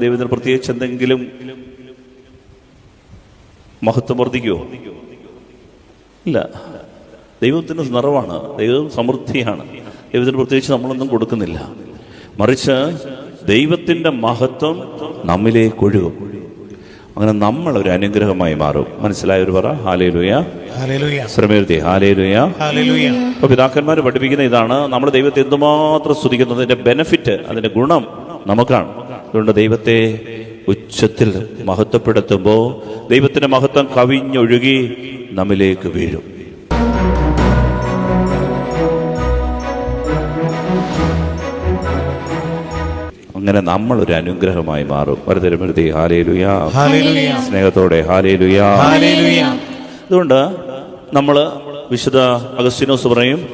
ദൈവത്തിന് പ്രത്യേകിച്ച് എന്തെങ്കിലും മഹത്വം വർദ്ധിക്കുമോ ഇല്ല. ദൈവത്തിന് നിറവാണ്. ദൈവം സമൃദ്ധിയാണ്. ദൈവത്തിന് പ്രത്യേകിച്ച് നമ്മളൊന്നും കൊടുക്കുന്നില്ല. മറിച്ച് ദൈവത്തിന്റെ മഹത്വം നമ്മിലേക്ക് ഒഴുകും. അങ്ങനെ നമ്മൾ ഒരു അനുഗ്രഹമായി മാറും. മനസ്സിലായൊരു പറ. ഹാലേലുയ. ഹല്ലേലൂയ ശ്രമേർത്തി. ഹാലേലുയ. അപ്പൊ പിതാക്കന്മാർ പഠിപ്പിക്കുന്ന ഇതാണ്. നമ്മൾ ദൈവത്തെ എന്തുമാത്രം സ്തുതിക്കുന്നതിന്റെ ബെനിഫിറ്റ് അതിന്റെ ഗുണം നമുക്കാണ്. അതുകൊണ്ട് ദൈവത്തെ ഉച്ചത്തിൽ മഹത്വപ്പെടുത്തുമ്പോൾ ദൈവത്തിന്റെ മഹത്വം കവിഞ്ഞൊഴുകി നമ്മിലേക്ക് വീഴും. അങ്ങനെ നമ്മൾ ഒരു അനുഗ്രഹമായി മാറും. ഒരു വരതരുമരുതി ഹാലേലുയാ. സ്നേഹത്തോടെ ഹാലേലുയാ. അതുകൊണ്ട് നമ്മൾ വിശുദ്ധ അഗസ്റ്റിനോസ് പറയും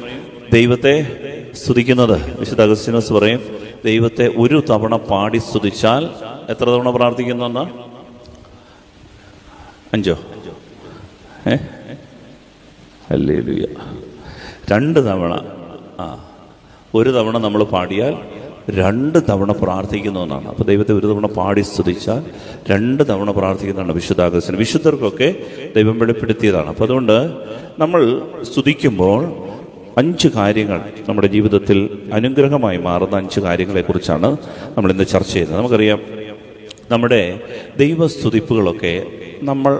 ദൈവത്തെ സ്തുതിക്കുന്നത്. വിശുദ്ധ അഗസ്റ്റിനോസ് പറയും ദൈവത്തെ ഒരു തവണ പാടി സ്തുതിച്ചാൽ എത്ര തവണ പ്രാർത്ഥിക്കുന്നു എന്നാ അഞ്ചോ? ഏ? അല്ലേ രണ്ട് തവണ. ആ. ഒരു തവണ നമ്മൾ പാടിയാൽ രണ്ട് തവണ പ്രാർത്ഥിക്കുന്നു എന്നാണ്. അപ്പോൾ ദൈവത്തെ ഒരു തവണ പാടി സ്തുതിച്ചാൽ രണ്ട് തവണ പ്രാർത്ഥിക്കുന്നതാണ് വിശുദ്ധാകർഷണം വിശുദ്ധർക്കൊക്കെ ദൈവം വെളിപ്പെടുത്തിയതാണ്. അപ്പോൾ അതുകൊണ്ട് നമ്മൾ സ്തുതിക്കുമ്പോൾ അഞ്ച് കാര്യങ്ങൾ നമ്മുടെ ജീവിതത്തിൽ അനുഗ്രഹമായി മാറുന്ന അഞ്ച് കാര്യങ്ങളെക്കുറിച്ചാണ് നമ്മൾ ഇന്ന് ചർച്ച ചെയ്യുന്നത്. നമുക്കറിയാം നമ്മുടെ ദൈവസ്തുതിപ്പുകളൊക്കെ നമ്മൾ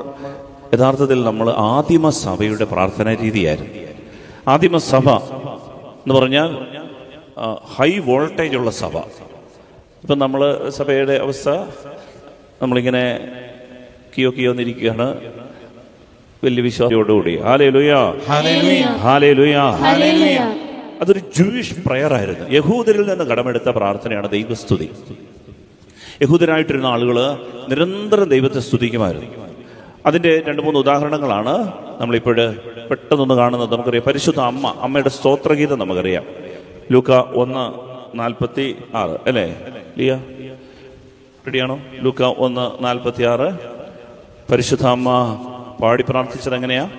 യഥാർത്ഥത്തിൽ നമ്മൾ ആദിമ സഭയുടെ പ്രാർത്ഥനാ രീതിയായിരുന്നു. ആദിമ സഭ എന്ന് പറഞ്ഞാൽ ഹൈ വോൾട്ടേജ് ഉള്ള സഭ. ഇപ്പം നമ്മൾ സഭയുടെ അവസ്ഥ നമ്മളിങ്ങനെ കിയോ കിയോ എന്നിരിക്കുകയാണ് വലിയ വിശ്വാസത്തോടുകൂടി. ഹാലേ ലുയാ ഹല്ലേലൂയ. ഹാലേ ലുയാ അതൊരു ജൂയിഷ് പ്രയർ ആയിരുന്നു. യഹൂദരിൽ നിന്ന് കടമെടുത്ത പ്രാർത്ഥനയാണ് ദൈവസ്തുതി. യഹൂദരായിട്ടിരുന്ന ആളുകൾ നിരന്തരം ദൈവത്തെ സ്തുതിക്കുമായിരുന്നു. അതിന്റെ രണ്ട് മൂന്ന് ഉദാഹരണങ്ങളാണ് നമ്മളിപ്പോൾ പെട്ടെന്നൊന്ന് കാണുന്നത്. നമുക്കറിയാം പരിശുദ്ധ അമ്മ അമ്മയുടെ സ്തോത്രഗീതം നമുക്കറിയാം. ലൂക്ക ഒന്ന് നാൽപ്പത്തി ആറ് അല്ലേ? ലിയ? റെഡിയാണോ ലൂക്ക ഒന്ന് നാൽപ്പത്തി ആറ് പരിശുദ്ധ അമ്മ പാടി പ്രാർത്ഥിച്ചത് എങ്ങനെയാ?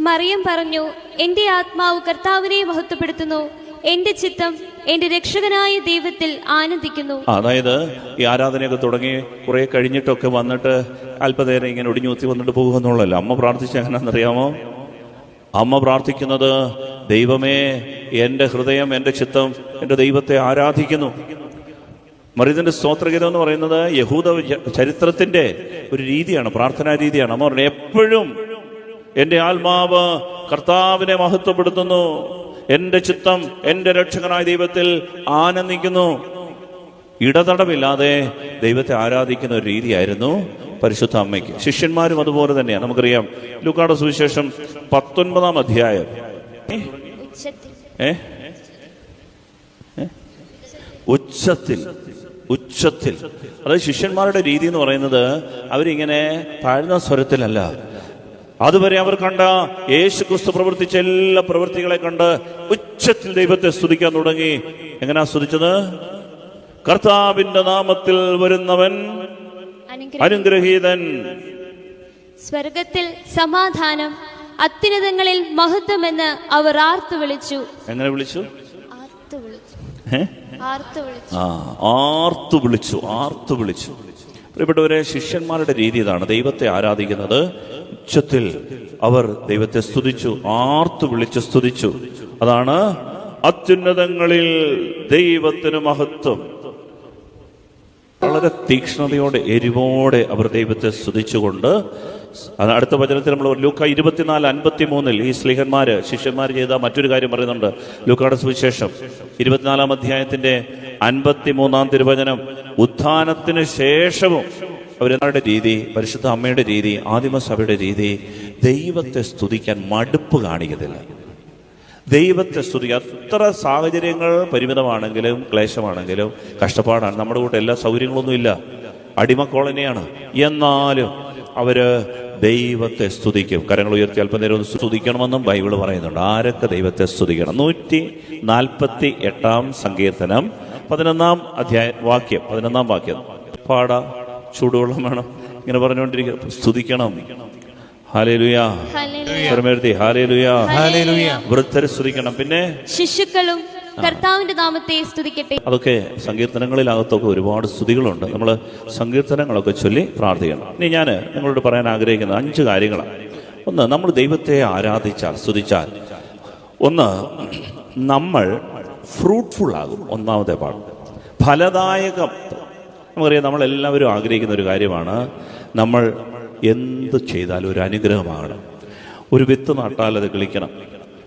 മറിയം പറഞ്ഞു എന്റെ ആത്മാവ് കർത്താവിനെ മഹത്വപ്പെടുത്തുന്നു. എന്റെ ചിത്തം എന്റെ രക്ഷകനായ ദൈവത്തിൽ ആനന്ദിക്കുന്നു. അതായത് ഈ ആരാധനയൊക്കെ തുടങ്ങി കുറെ കഴിഞ്ഞിട്ടൊക്കെ വന്നിട്ട് അല്പനേരം ഇങ്ങനെ ഒടിഞ്ഞൂത്തി വന്നിട്ട് പോകുമെന്നുള്ളല്ലോ അമ്മ പ്രാർത്ഥിച്ച എങ്ങനെയാണെന്നറിയാമോ? അമ്മ പ്രാർത്ഥിക്കുന്നത് ദൈവമേ എന്റെ ഹൃദയം എന്റെ ചിത്തം എന്റെ ദൈവത്തെ ആരാധിക്കുന്നു. മറിയതിന്റെ സ്തോത്രഗീതം എന്ന് പറയുന്നത് യഹൂദ ചരിത്രത്തിന്റെ ചരിത്രത്തിന്റെ ഒരു രീതിയാണ് പ്രാർത്ഥനാ രീതിയാണ്. അമ്മ പറഞ്ഞു എപ്പോഴും എന്റെ ആത്മാവ് കർത്താവിനെ മഹത്വപ്പെടുത്തുന്നു. എന്റെ ചിത്തം എന്റെ രക്ഷകനായ ദൈവത്തിൽ ആനന്ദിക്കുന്നു. ഇടതടവില്ലാതെ ദൈവത്തെ ആരാധിക്കുന്ന ഒരു രീതിയായിരുന്നു പരിശുദ്ധ അമ്മയ്ക്ക്. ശിഷ്യന്മാരും അതുപോലെ തന്നെയാണ്. നമുക്കറിയാം ലുക്കാട സുവിശേഷം പത്തൊൻപതാം അധ്യായം. ഏ? ഉച്ചത്തിൽ. ഉച്ചത്തിൽ. അതായത് ശിഷ്യന്മാരുടെ രീതി എന്ന് പറയുന്നത് അവരിങ്ങനെ താഴ്ന്ന സ്വരത്തിലല്ല. അതുവരെ അവർ കണ്ട യേശു ക്രിസ്തു പ്രവർത്തിച്ച എല്ലാ പ്രവൃത്തികളെ കണ്ട് ഉച്ചത്തിൽ ദൈവത്തെ സ്തുതിക്കാൻ തുടങ്ങി. എങ്ങനെയാ സ്തുതിച്ചത്? കർത്താവിന്റെ നാമത്തിൽ വരുന്നവൻ അനുഗ്രഹീതൻ. സ്വർഗത്തിൽ സമാധാനം അത്യുന്നതങ്ങളിൽ മഹത്വമെന്ന് അവർ ആർത്തു വിളിച്ചു. എങ്ങനെ വിളിച്ചു ആർത്തു വിളിച്ചു ഏ ആർത്തു വിളിച്ചു ആ ആർത്തു വിളിച്ചു ആർത്തു വിളിച്ചു. പ്രിയപ്പെട്ടവരെ ശിഷ്യന്മാരുടെ രീതി ഇതാണ്. ദൈവത്തെ ആരാധിക്കുന്നത് ഉച്ചത്തിൽ അവർ ദൈവത്തെ സ്തുതിച്ചു ആർത്തു വിളിച്ച് സ്തുതിച്ചു. അതാണ് അത്യുന്നതങ്ങളിൽ ദൈവത്തിന് മഹത്വം. വളരെ തീക്ഷ്ണതയോടെ എരിവോടെ അവർ ദൈവത്തെ സ്തുതിച്ചുകൊണ്ട് അടുത്ത വചനത്തിൽ നമ്മൾ ലൂക്ക ഇരുപത്തിനാല് അൻപത്തി മൂന്നിൽ ഈ സ്ലീഹന്മാര് ശിഷ്യന്മാർ ചെയ്ത മറ്റൊരു കാര്യം പറയുന്നുണ്ട്. ലൂക്കയുടെ സുവിശേഷം. ഇരുപത്തിനാലാം അധ്യായത്തിന്റെ അൻപത്തി മൂന്നാം തിരുവചനം. ഉത്ഥാനത്തിന് ശേഷവും അവരുടെ രീതി? പരിശുദ്ധ അമ്മയുടെ രീതി ആദിമസഭയുടെ രീതി. ദൈവത്തെ സ്തുതിക്കാൻ മടുപ്പ് കാണിക്കത്തില്ല. ദൈവത്തെ സ്തുതി. അത്ര സാഹചര്യങ്ങൾ പരിമിതമാണെങ്കിലും ക്ലേശമാണെങ്കിലും കഷ്ടപ്പാടാണ്. നമ്മുടെ കൂടെ എല്ലാ സൗകര്യങ്ങളൊന്നും ഇല്ല അടിമ കോളനിയാണ്. എന്നാലും അവർ ദൈവത്തെ സ്തുതിക്കും. കരങ്ങൾ ഉയർത്തി അല്പനേരം സ്തുതിക്കണമെന്നും ബൈബിൾ പറയുന്നുണ്ട്. ആരൊക്കെ ദൈവത്തെ സ്തുതിക്കണം? നൂറ്റി നാൽപ്പത്തി എട്ടാം സങ്കീർത്തനം പതിനൊന്നാം അധ്യായ വാക്യം പതിനൊന്നാം വാക്യം. പാട ചൂടുവെള്ളം വേണം. ഇങ്ങനെ പറഞ്ഞുകൊണ്ടിരിക്കുക സ്തുതിക്കണം. ഹാലേലുയാ. ഹാലേലുയാ. വൃദ്ധരെ സ്തുതിക്കണം. പിന്നെ ശിശുക്കളും കർത്താവിന്റെ നാമത്തെ സ്തുതിക്കട്ടെ. അതൊക്കെ സങ്കീർത്തനങ്ങളിലകത്തൊക്കെ ഒരുപാട് സ്തുതികളുണ്ട്. നമ്മൾ സങ്കീർത്തനങ്ങളൊക്കെ ചൊല്ലി പ്രാർത്ഥിക്കണം. ഇനി ഞാൻ നിങ്ങളോട് പറയാൻ ആഗ്രഹിക്കുന്ന അഞ്ച് കാര്യങ്ങളാണ് ഒന്ന് നമ്മൾ ദൈവത്തെ ആരാധിച്ചാൽ സ്തുതിച്ചാൽ. ഒന്ന് നമ്മൾ ഫ്രൂട്ട്ഫുൾ ആകും. ഒന്നാമത്തെ പാഠം. ഫലദായകം. നമുക്കറിയാം നമ്മളെല്ലാവരും ആഗ്രഹിക്കുന്ന ഒരു കാര്യമാണ്. നമ്മൾ എന്ത് ചെയ്താലും ഒരു അനുഗ്രഹമാകണം ഒരു വിത്ത് നട്ടാൽ അത് കിളിക്കണം.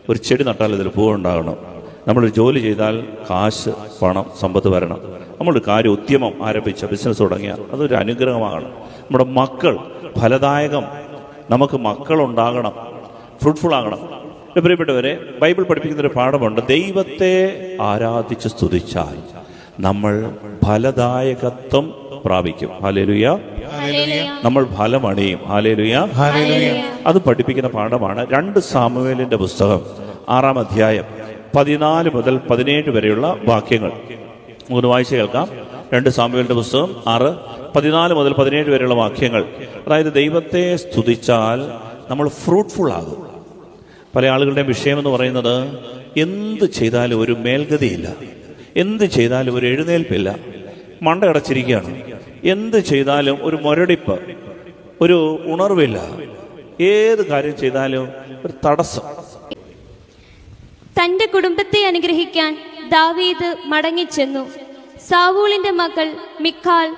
ഒരു ചെടി നട്ടാൽ അതിൽ പൂവുണ്ടാകണം. നമ്മളൊരു ജോലി ചെയ്താൽ കാശ് പണം സമ്പത്ത് വരണം. നമ്മളൊരു കാര്യം ഉദ്യമം ആരംഭിച്ച ബിസിനസ് തുടങ്ങിയ അതൊരു അനുഗ്രഹമാകണം നമ്മുടെ മക്കൾ ഫലദായകം. നമുക്ക് മക്കളുണ്ടാകണം. ഫ്രൂട്ട്ഫുൾ ആകണം. എന്റെ പ്രിയപ്പെട്ടവരെ ബൈബിൾ പഠിപ്പിക്കുന്ന ഒരു പാഠമുണ്ട്. ദൈവത്തെ ആരാധിച്ച് സ്തുതിച്ചാൽ നമ്മൾ ഫലദായകത്വം പ്രാപിക്കും. Hallelujah hallelujah. നമ്മൾ ഫലമണിയും ഹാലേലുയ ഹല്ലേലൂയ. അത് പഠിപ്പിക്കുന്ന പാഠമാണ് രണ്ട് സാമുവേലിന്റെ പുസ്തകം ആറാം അധ്യായം. പതിനാല് മുതൽ പതിനേഴ് വരെയുള്ള വാക്യങ്ങൾ. മൂന്ന് വായിച്ച് കേൾക്കാം. രണ്ട് സാമുവേലിന്റെ പുസ്തകം ആറ്. പതിനാല് മുതൽ പതിനേഴ് വരെയുള്ള വാക്യങ്ങൾ. അതായത് ദൈവത്തെ സ്തുതിച്ചാൽ നമ്മൾ ഫ്രൂട്ട്ഫുൾ ആകും. പല ആളുകളുടെയും വിഷയം എന്ന് പറയുന്നത് എന്ത് ചെയ്താലും ഒരു മേൽഗതിയില്ല. എന്ത് ചെയ്താലും ഒരു എഴുന്നേൽപ്പില്ല. മണ്ടയടച്ചിരിക്കുകയാണ് എന്ത് ചെയ്താലും ഒരു മുരടിപ്പ് ഒരു ഉണർവില്ല. ഏത് കാര്യം ചെയ്താലും ഒരു തടസ്സം. തന്റെ കുടുംബത്തെ അനുഗ്രഹിക്കാൻ ദാവീദ് മടങ്ങിച്ചെന്നു. സാവൂളിന്റെ മകൾ മിക്കാൽ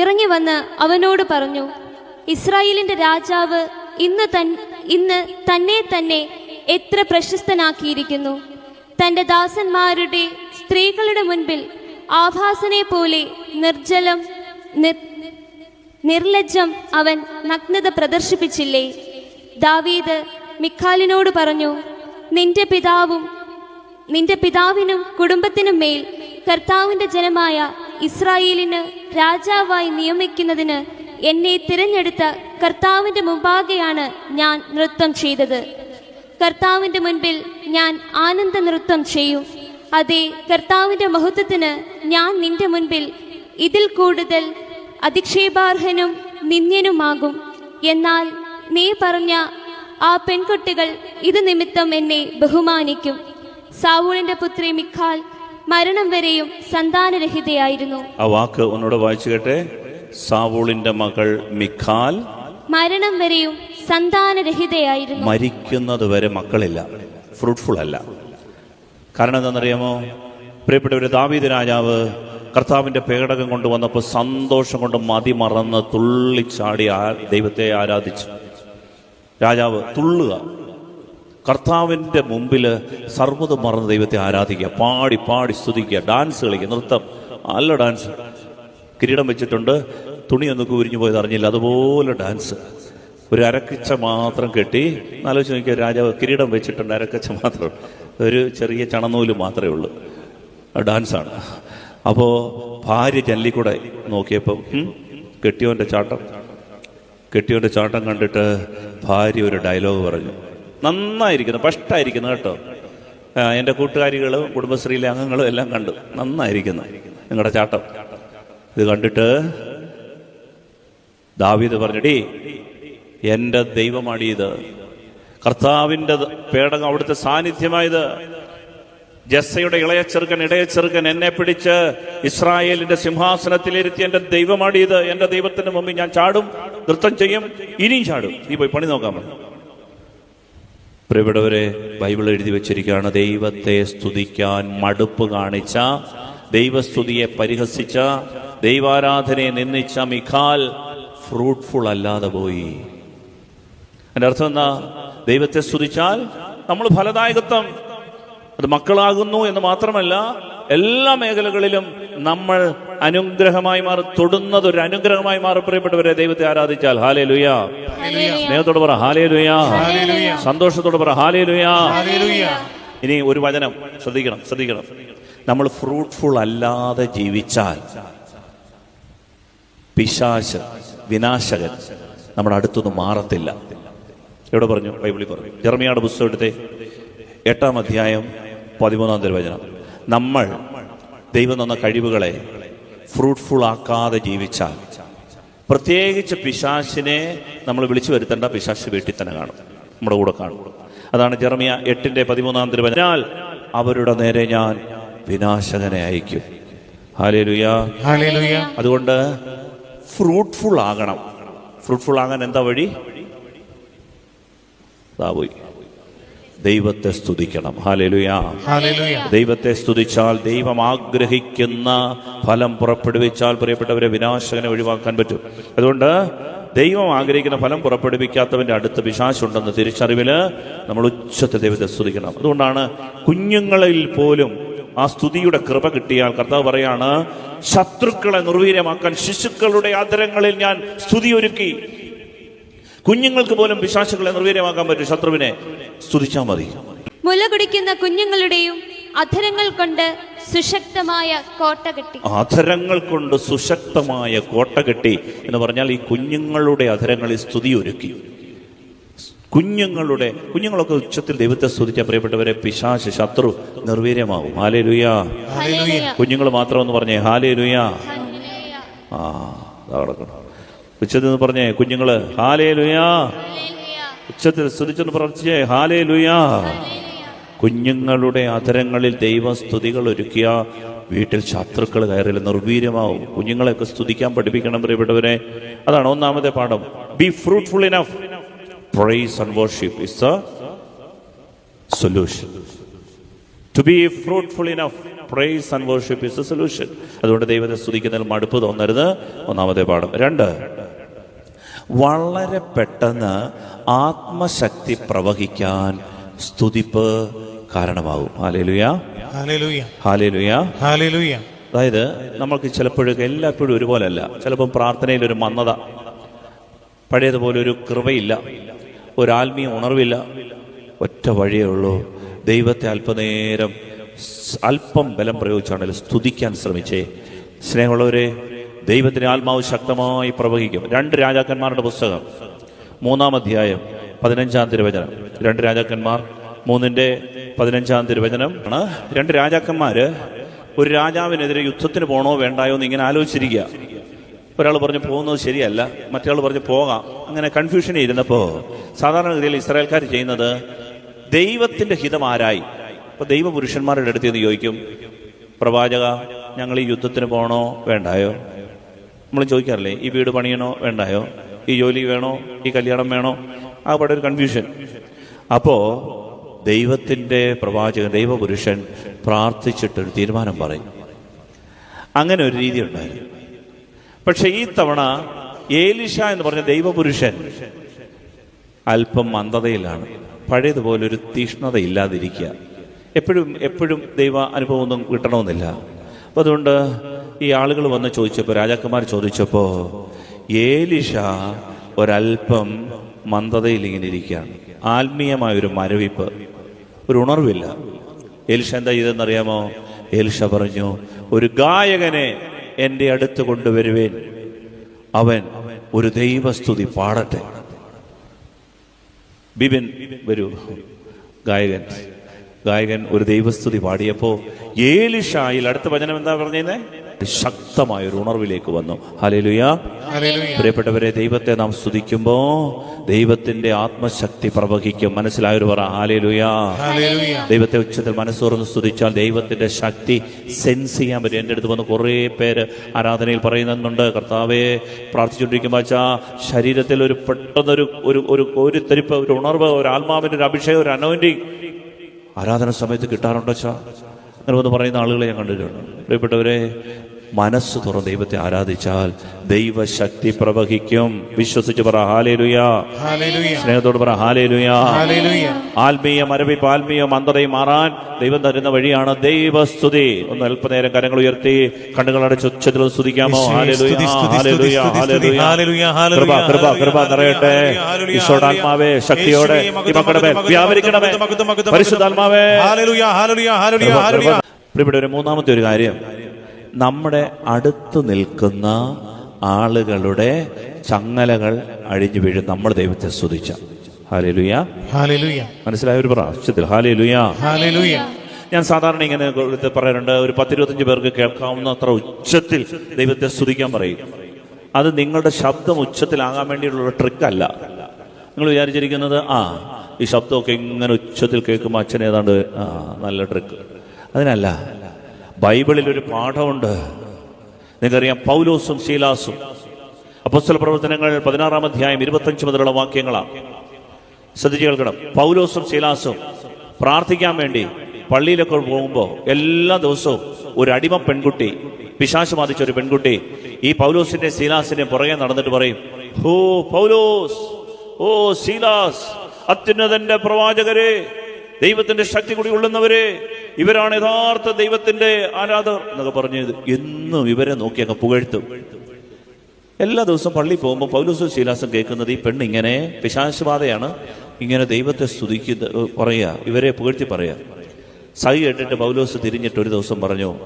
ഇറങ്ങി വന്ന് അവനോട് പറഞ്ഞു ഇസ്രായേലിന്റെ രാജാവ് ഇന്ന് തൻ ഇന്ന് തന്നെ തന്നെ എത്ര പ്രശസ്തനാക്കിയിരിക്കുന്നു. തന്റെ ദാസന്മാരുടെ സ്ത്രീകളുടെ മുൻപിൽ ആഭാസനെ പോലെ നിർജലം നിർലജ്ജം അവൻ നഗ്നത പ്രദർശിപ്പിച്ചില്ലേ? ദാവീദ് മിക്കാലിനോട് പറഞ്ഞു നിന്റെ പിതാവും നിന്റെ പിതാവിനും കുടുംബത്തിനും മേൽ കർത്താവിന്റെ ജനമായ ഇസ്രായേലിന് രാജാവായി നിയമിക്കുന്നതിന് എന്നെ തിരഞ്ഞെടുത്ത കർത്താവിന്റെ മുമ്പാകെയാണ് ഞാൻ നൃത്തം ചെയ്തത്. കർത്താവിന്റെ മുൻപിൽ ഞാൻ ആനന്ദ നൃത്തം ചെയ്യും. അതെ കർത്താവിന്റെ മഹത്വത്തിന് ഞാൻ നിന്റെ മുൻപിൽ ഇതിൽ കൂടുതൽ അധിക്ഷേപാർഹനും നിന്ദ്യനുമാകും. എന്നാൽ നീ പറഞ്ഞ ആ പെൺകുട്ടികൾ ഇത് നിമിത്തം എന്നെ ബഹുമാനിക്കും. സാവൂളിന്റെ പുത്രി മിഖാൽ മരണം വരെയും സന്താനരഹിതയായിരുന്നു. ആ വാക്ക് ഒന്നുകൂടെ വായിച്ചു കേട്ടെ. സാവൂളിന്റെ മകൾ മിഖാൽ മരണം വരെയും സന്താനരഹിതയായിരുന്നു. മരിക്കുന്നത് വരെ മക്കളില്ല. ഫ്രൂട്ട്ഫുൾ അല്ല. കാരണം എന്താണെന്നറിയാമോ? പ്രിയപ്പെട്ടവര് ദാവീദ് രാജാവ് കർത്താവിന്റെ പേടകം കൊണ്ടുവന്നപ്പോൾ സന്തോഷം കൊണ്ട് മതിമറന്ന് തുള്ളിച്ചാടി ആ ദൈവത്തെ ആരാധിച്ചു. രാജാവ് തുള്ളുക. കർത്താവിന്റെ മുമ്പിൽ സർവതും മറന്ന് ദൈവത്തെ ആരാധിക്കുക. പാടി പാടി സ്തുതിക്കുക. ഡാൻസ് കളിക്കുക. നൃത്തം. നല്ല ഡാൻസ്. കിരീടം വെച്ചിട്ടുണ്ട്. തുണി ഒന്ന് കുരിഞ്ഞു പോയത് അറിഞ്ഞില്ല. അതുപോലെ ഡാൻസ്. ഒരു അരക്കച്ച മാത്രം കെട്ടി. ആലോചിച്ച് നോക്കിയാൽ രാജാവ് കിരീടം വെച്ചിട്ടുണ്ട്. അരക്കച്ച മാത്രം. ഒരു ചെറിയ ചണനൂൽ മാത്രമേ ഉള്ളൂ. ഡാൻസാണ്. അപ്പോൾ ഭാര്യ ജല്ലിക്കൂടെ നോക്കിയപ്പം കെട്ടിയോന്റെ ചാട്ടം. കെട്ടിയോന്റെ ചാട്ടം കണ്ടിട്ട് ഭാര്യ ഒരു ഡയലോഗ് പറഞ്ഞു. നന്നായിരിക്കുന്നു ഫസ്റ്റായിരിക്കുന്നു കേട്ടോ. എന്റെ കൂട്ടുകാരികളും കുടുംബശ്രീയിലെ അംഗങ്ങളും എല്ലാം കണ്ടു. നന്നായിരിക്കുന്നു നിങ്ങളുടെ ചാട്ടം. ഇത് കണ്ടിട്ട് ദാവീദ് പറഞ്ഞടി എന്റെ ദൈവമാടിയത് കർത്താവിന്റെ പേടകം അവിടുത്തെ സാന്നിധ്യമായത് ജസ്സയുടെ ഇളയ ചെറുക്കൻ ഇടയ ചെറുക്കൻ എന്നെ പിടിച്ച് ഇസ്രായേലിന്റെ സിംഹാസനത്തിലിരുത്തി എന്റെ ദൈവമാടിയത് എന്റെ ദൈവത്തിന് മുമ്പിൽ ഞാൻ ചാടും നൃത്തം ചെയ്യും ഇനിയും ചാടും. നീ പോയി പണി നോക്കാൻ പ്രിയപ്പെട്ടവരെ ബൈബിൾ എഴുതി വെച്ചിരിക്കുകയാണ് ദൈവത്തെ സ്തുതിക്കാൻ മടുപ്പ് കാണിച്ച ദൈവസ്തുതിയെ പരിഹസിച്ച ദൈവാരാധനയെ നിന്ദിച്ച മിഖാൽ ഫ്രൂട്ട്ഫുൾ അല്ലാതെ പോയി. എന്റെ അർത്ഥം എന്താ? ദൈവത്തെ സ്തുതിച്ചാൽ നമ്മൾ ഫലദായകത്വം. അത് മക്കളാകുന്നു എന്ന് മാത്രമല്ല എല്ലാ മേഖലകളിലും നമ്മൾ അനുഗ്രഹമായി മാറി തൊടുന്നത് ഒരു അനുഗ്രഹമായി മാറി. പ്രിയപ്പെട്ടവരെ ദൈവത്തെ ആരാധിച്ചാൽ ഹാലേ ലുയാ. സ്നേഹത്തോട് പറ ഹാലേ ലുയാ. സന്തോഷത്തോട് പറ ഹാലേ ലുയാ ഇനി ഒരു വചനം ശ്രദ്ധിക്കണം ശ്രദ്ധിക്കണം. നമ്മൾ ഫ്രൂട്ട്ഫുൾ അല്ലാതെ ജീവിച്ചാൽ പിശാശ് വിനാശകൻ നമ്മുടെ അടുത്തൊന്നും മാറത്തില്ല. എവിടെ പറഞ്ഞു? ബൈബിളിൽ പറഞ്ഞു. ജെർമിയാട് പുസ്തകം എടുത്തേ. എട്ടാം അധ്യായം പതിമൂന്നാം തിരുവചനം. നമ്മൾ ദൈവം തന്ന കഴിവുകളെ ഫ്രൂട്ട്ഫുൾ ആക്കാതെ ജീവിച്ചാൽ പ്രത്യേകിച്ച് പിശാശിനെ നമ്മൾ വിളിച്ചു വരുത്തേണ്ട പിശാശ് വീട്ടിൽ തന്നെ കാണും. നമ്മുടെ കൂടെ കാണും. അതാണ് ജെറമിയ എട്ടിന്റെ പതിമൂന്നാം തിരുവചനാൽ അവരുടെ നേരെ ഞാൻ വിനാശകനെ അയക്കും. അതുകൊണ്ട് ഫ്രൂട്ട്ഫുൾ ആകണം. ഫ്രൂട്ട്ഫുൾ ആകാൻ എന്താ വഴി? പോയി. ദൈവത്തെ സ്തുതിക്കണം. ഹാലലുയാ ദൈവത്തെ സ്തുതിച്ചാൽ ദൈവം ആഗ്രഹിക്കുന്ന ഫലം പുറപ്പെടുവിച്ചാൽ പ്രിയപ്പെട്ടവരെ വിനാശകനെ ഒഴിവാക്കാൻ പറ്റും. അതുകൊണ്ട് ദൈവം ആഗ്രഹിക്കുന്ന ഫലം പുറപ്പെടുവിക്കാത്തവന്റെ അടുത്ത് പിശാശുണ്ടെന്ന് തിരിച്ചറിവിൽ നമ്മൾ ഉച്ചത്തെ ദൈവത്തെ സ്തുതിക്കണം. അതുകൊണ്ടാണ് കുഞ്ഞുങ്ങളിൽ പോലും ആ സ്തുതിയുടെ കൃപ കിട്ടിയാൽ കർത്താവ് പറയാണ് ശത്രുക്കളെ നിർവീര്യമാക്കാൻ ശിശുക്കളുടെ ആദരങ്ങളിൽ ഞാൻ സ്തുതി ഒരുക്കി കുഞ്ഞുങ്ങൾക്ക് പോലും പിശാശുക്കളെ നിർവീര്യമാക്കാൻ പറ്റും ശത്രുവിനെ സ്തുതിച്ചാൽ മതി. മുല കുടിക്കുന്ന കുഞ്ഞുങ്ങളുടെയും അധരങ്ങൾ കൊണ്ട് സുശക്തമായ കോട്ട കെട്ടി. അധരങ്ങൾ കൊണ്ട് സുശക്തമായ കോട്ട കെട്ടി എന്ന് പറഞ്ഞാൽ ഈ കുഞ്ഞുങ്ങളുടെ അധരങ്ങളിൽ സ്തുതി ഒരുക്കി കുഞ്ഞുങ്ങളുടെ കുഞ്ഞുങ്ങളൊക്കെ ഉച്ചത്തിൽ ദൈവത്തെ സ്തുതിച്ച പ്രിയപ്പെട്ടവരെ പിശാശ് ശത്രു നിർവീര്യമാവും. ഹാലേ ലുയാ. കുഞ്ഞുങ്ങൾ മാത്രം എന്ന് പറഞ്ഞേ ഹാലേ ലുയാ. ആ ദാ കിടക്കണം ഉച്ചത്തിൽ നിന്ന് പറഞ്ഞേ കുഞ്ഞുങ്ങൾ ഹാലേ ലുയാ. ഉച്ചത്തിൽ സ്തുതിച്ചെന്ന് പറഞ്ഞേ ഹാലേ ലുയാ കുഞ്ഞുങ്ങളുടെ അധരങ്ങളിൽ ദൈവസ്തുതികൾ ഒരുക്കിയ വീട്ടിൽ ശത്രുക്കൾ കയറില്ല നിർവീര്യമാവും. കുഞ്ഞുങ്ങളെയൊക്കെ സ്തുതിക്കാൻ പഠിപ്പിക്കണം പ്രിയപ്പെട്ടവരെ അതാണ് ഒന്നാമത്തെ പാഠം. Be fruitful enough praise and worship is a solution to be fruitful enough praise and worship is a solution അതുകൊണ്ട് ദൈവത്തെ സ്തുതിക്കുന്നതിൽ മടുപ്പ് തോന്നരുത്. ഒന്നാമത്തെ പാഠം. രണ്ട്. വളരെ പെട്ടെന്ന് ആത്മശക്തി പ്രവഹിക്കാൻ സ്തുതിപ്പ് കാരണമാകും ഹാലേലുയ. ഹാലേലുയ. അതായത് നമ്മൾക്ക് ചിലപ്പോഴൊക്കെ എല്ലായ്പ്പോഴും ഒരുപോലല്ല. ചിലപ്പം പ്രാർത്ഥനയിൽ ഒരു മന്ദത പഴയതുപോലെ ഒരു കൃപയില്ല ഒരു ആത്മീയ ഉണർവില്ല. ഒറ്റ വഴിയേ ഉള്ളൂ. ദൈവത്തെ അല്പനേരം അല്പം ബലം പ്രയോഗിച്ചാണെങ്കിലും സ്തുതിക്കാൻ ശ്രമിച്ചേ. സ്നേഹമുള്ളവരെ ദൈവത്തിന്റെ ആത്മാവ് ശക്തമായി പ്രവഹിക്കും. രണ്ട് രാജാക്കന്മാരുടെ പുസ്തകം. മൂന്നാം അധ്യായം പതിനഞ്ചാം തിരുവചനം. രണ്ട് രാജാക്കന്മാർ മൂന്നിന്റെ പതിനഞ്ചാം തിരുവചനം. ആണ്. രണ്ട് രാജാക്കന്മാര് ഒരു രാജാവിനെതിരെ യുദ്ധത്തിന് പോകണോ വേണ്ടായോ എന്ന് ഇങ്ങനെ ആലോചിച്ചിരിക്കുക ഒരാൾ പറഞ്ഞു പോകുന്നത് ശരിയല്ല. മറ്റേ പറഞ്ഞു പോകാം. അങ്ങനെ കൺഫ്യൂഷൻ ഇരുന്നപ്പോൾ സാധാരണഗതിയിൽ ഇസ്രായേൽക്കാർ ചെയ്യുന്നത് ദൈവത്തിന്റെ ഹിതം ആരായി? അപ്പൊ ദൈവപുരുഷന്മാരുടെ അടുത്ത് ചോദിക്കും പ്രവാചക ഞങ്ങൾ ഈ യുദ്ധത്തിന് പോകണോ വേണ്ടായോ? നമ്മൾ ചോദിക്കാറില്ലേ ഈ വീട് പണിയണോ? വേണ്ടായോ? ഈ ജോലി വേണോ? ഈ കല്യാണം വേണോ? ആ അവിടെ ഒരു കൺഫ്യൂഷൻ അപ്പോ ദൈവത്തിന്റെ പ്രവാചകൻ ദൈവപുരുഷൻ പ്രാർത്ഥിച്ചിട്ടൊരു തീരുമാനം പറയും. അങ്ങനെ ഒരു രീതി ഉണ്ടായിരുന്നു പക്ഷെ ഈ തവണ ഏലിഷ എന്ന് പറഞ്ഞ ദൈവപുരുഷൻ അല്പം മന്ദതയിലാണ് പഴയതുപോലെ ഒരു തീഷ്ണത ഇല്ലാതിരിക്കുക എപ്പോഴും എപ്പോഴും ദൈവ അനുഭവം ഒന്നും കിട്ടണമെന്നില്ല. അപ്പം അതുകൊണ്ട് ഈ ആളുകൾ വന്ന് ചോദിച്ചപ്പോൾ രാജാക്കന്മാർ ചോദിച്ചപ്പോൾ ഏലിഷ ഒരല്പം മന്ദതയിൽ ഇങ്ങനെ ഇരിക്കുകയാണ്. ആത്മീയമായ ഒരു മരവിപ്പ് ഒരു ഉണർവില്ല. ഏലിഷ എന്താ ചെയ്തെന്നറിയാമോ ഏലിഷ പറഞ്ഞു ഒരു ഗായകനെ എന്റെ അടുത്ത് കൊണ്ടുവരുവേൻ. അവൻ ഒരു ദൈവസ്തുതി പാടട്ടെ. ബിബിൻ വരൂ. ഗായകൻ ഗായകൻ ഒരു ദൈവസ്തുതി പാടിയപ്പോ ഏലിഷായിൽ അടുത്ത വചനം എന്താ പറഞ്ഞേ ശക്തമായ ഒരു ഉണർവിലേക്ക് വന്നു. ഹലേലുയ പ്രിയപ്പെട്ടവരെ ദൈവത്തെ നാം സ്തുതിക്കുമ്പോ ദൈവത്തിന്റെ ആത്മശക്തി പ്രവഹിക്കും. മനസ്സിലായൊരു പറ ഹാലേലുയ ദൈവത്തെ ഉച്ചത്തിൽ മനസ്സോർന്ന് സ്തുതിച്ചാൽ ദൈവത്തിന്റെ ശക്തി സെൻസ് ചെയ്യാൻ പറ്റും. എന്റെ അടുത്ത് വന്ന് കുറേ പേര് ആരാധനയിൽ പറയുന്നുണ്ട്. കർത്താവെ പ്രാർത്ഥിച്ചുകൊണ്ടിരിക്കുമ്പോൾ വെച്ചാ ശരീരത്തിൽ ഒരു പെട്ടെന്നൊരു ഒരു ഒരു ഒരു തരിപ്പ് ഒരു ഉണർവ് ഒരു ആത്മാവിന്റെ ഒരു അഭിഷേകം ഒരു അനോന്റി ആരാധന സമയത്ത് കിട്ടാറുണ്ടോ ചാ അങ്ങനെ വന്ന് പറയുന്ന ആളുകളെ ഞാൻ കണ്ടിട്ടുണ്ട്. പ്രിയപ്പെട്ടവരെ മനസ്സ് തുറന്ന് ദൈവത്തെ ആരാധിച്ചാൽ ദൈവശക്തി പ്രവഹിക്കും. വിശ്വസിച്ച് പറ ഹാലേലുയാ. സ്നേഹത്തോട് പറ ഹാലേലുയാ. ആത്മീയ മരവി ആത്മീയ മന്ദതയും മാറാൻ ദൈവം തരുന്ന വഴിയാണ് ദൈവസ്തുതി. ഒന്ന് അല്പനേരം കരങ്ങൾ ഉയർത്തി കണ്ണുകൾ അടച്ച് ഉച്ചത്തിൽ സ്തുതിക്കാമോ? കൃപ കൃപ കൃപ നിറയട്ടെ. ഈശോടാത്മാവേ ശക്തിയോടെ മക്കളുടെ വ്യാപരിക്കണമേ. പരിശുദ്ധാത്മാവേ. പ്രിയപ്പെട്ട. പ്രിയപ്പെട്ടവരെ മൂന്നാമത്തെ ഒരു കാര്യം. നമ്മുടെ അടുത്ത് നിൽക്കുന്ന ആളുകളുടെ ചങ്ങലകൾ അഴിഞ്ഞു വീഴും. നമ്മൾ ദൈവത്തെ സ്തുതിച്ച. ഹാലേലുയ. മനസ്സിലായ ഒരു പ്രാവശ്യത്തിൽ. ഹാലേലുയ. ഞാൻ സാധാരണ ഇങ്ങനെ പറയാറുണ്ട് ഒരു പത്തിരുപത്തഞ്ച് പേർക്ക് കേൾക്കാവുന്ന അത്ര ഉച്ചത്തിൽ ദൈവത്തെ സ്തുതിക്കാൻ പറയും. അത് നിങ്ങളുടെ ശബ്ദം ഉച്ചത്തിലാകാൻ വേണ്ടിയുള്ള ട്രിക്കല്ല നിങ്ങൾ വിചാരിച്ചിരിക്കുന്നത് ആ ഈ ശബ്ദമൊക്കെ ഇങ്ങനെ ഉച്ചത്തിൽ കേൾക്കുമ്പോൾ അച്ഛൻ ഏതാണ്ട് ആ നല്ല ട്രിക്ക് അതിനല്ല. ബൈബിളിൽ ഒരു പാഠമുണ്ട്. നിങ്ങൾക്കറിയാം പൗലോസും ശീലാസും. അപ്പസ്വല പ്രവർത്തനങ്ങൾ പതിനാറാം അധ്യായം ഇരുപത്തഞ്ച് മുതലുള്ള വാക്യങ്ങളാണ്. ശ്രദ്ധിച്ച് കേൾക്കണം. പൗലോസും ശീലാസും പ്രാർത്ഥിക്കാൻ വേണ്ടി പള്ളിയിലൊക്കെ പോകുമ്പോൾ എല്ലാ ദിവസവും ഒരു അടിമ പെൺകുട്ടി പിശാശ് ബാധിച്ച ഒരു പെൺകുട്ടി ഈ പൗലോസിന്റെ ശീലാസിന്റെ പുറകെ നടന്നിട്ട് പറയും ഓ പൗലോസ് ഓ ശീലാസ് അത്യുന്നതന്റെ പ്രവാചകരെ ദൈവത്തിന്റെ ശക്തി കൂടി ഉള്ളുന്നവരെ ഇവരാണ് യഥാർത്ഥ ദൈവത്തിന്റെ ആരാധകർ എന്നൊക്കെ പറഞ്ഞത്. എന്നും ഇവരെ നോക്കി അങ്ങ് പുകഴ്ത്തും. എല്ലാ ദിവസവും പള്ളി പോകുമ്പോൾ പൗലൂസും ശീലാസം കേൾക്കുന്നത് ഈ പെണ്ണ് ഇങ്ങനെ പിശാശുബാധയാണ് ഇങ്ങനെ ദൈവത്തെ സ്തുതിക്കുന്ന പറയുക ഇവരെ പുകഴ്ത്തി പറയുക. സഹി കേട്ടിട്ട് പൗലൂസ് തിരിഞ്ഞിട്ട് ഒരു ദിവസം പറഞ്ഞു